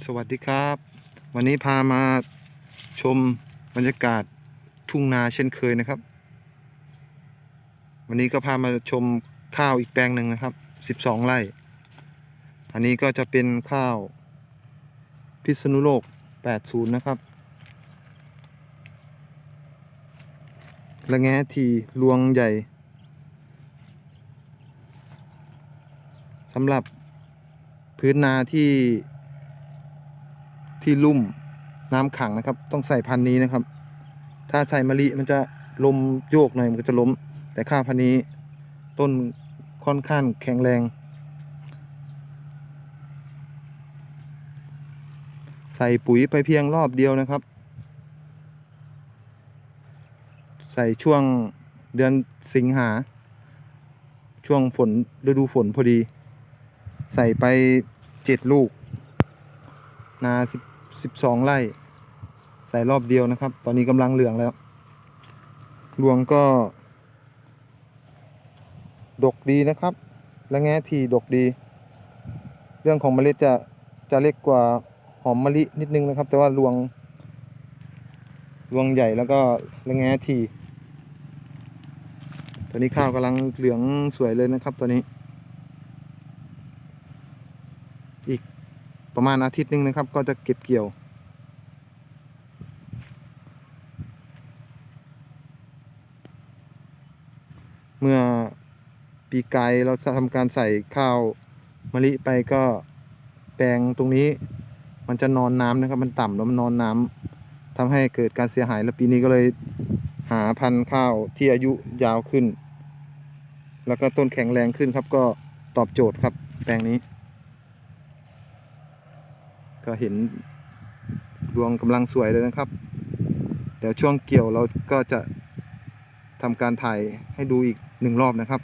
สวัสดีครับ วันนี้พามาชมบรรยากาศทุ่งนาเช่นเคยนะครับ วันนี้ก็พามาชมข้าวอีกแปลงหนึ่งนะครับ 12 ไร่ อันนี้ก็จะเป็นข้าว พิษณุโลก 80 นะครับและแง่ทีลวงใหญ่สำหรับพื้นนาที่ ที่ลุ่มน้ำขังนะครับ ต้องใส่พันนี้นะครับ ถ้าใส่มะลิมันจะลมโยกหน่อยมันก็จะล้ม แต่ข้าวพันนี้ต้นค่อนข้างแข็งแรง ใส่ปุ๋ยไปเพียงรอบเดียวนะครับ ใส่ช่วงเดือนสิงหา ช่วงฝนฤดูฝนพอดี ใส่ไปเจ็ดลูก นาสิบ สิบสองไร่ ใส่รอบเดียวนะครับ ตอนนี้กำลังเหลืองแล้ว รวงก็ ดกดีนะครับ และแง่ทีดกดี เรื่องของเมล็ดจะจะเล็กกว่าหอมมะลินิดนึงนะครับ แต่ว่ารวง รวงใหญ่แล้วก็และแง่ทีตอนนี้ข้าวกำลังเหลืองสวยเลยนะครับตอนนี้ อีก ประมาณอาทิตย์หนึงนะครับ ก็จะเก็บเกี่ยว เมื่อปีกายเราทำการใส่ข้าวมะลิไปก็แปลงตรงนี้ มันจะนอนน้ำนะครับ มันต่ำแล้วมันนอนน้ำทำให้เกิดการเสียหายแล้วปีนี้ก็เลยหาพันธุ์ข้าวที่อายุยาวขึ้น แล้วก็ต้นแข็งแรงขึ้นครับก็ตอบโจทย์ครับแปลงนี้ ก็เห็นรวงกำลังสวยเลยนะครับ เดี๋ยวช่วงเกี่ยวเราก็จะทำการถ่ายให้ดูอีกหนึ่งรอบนะครับ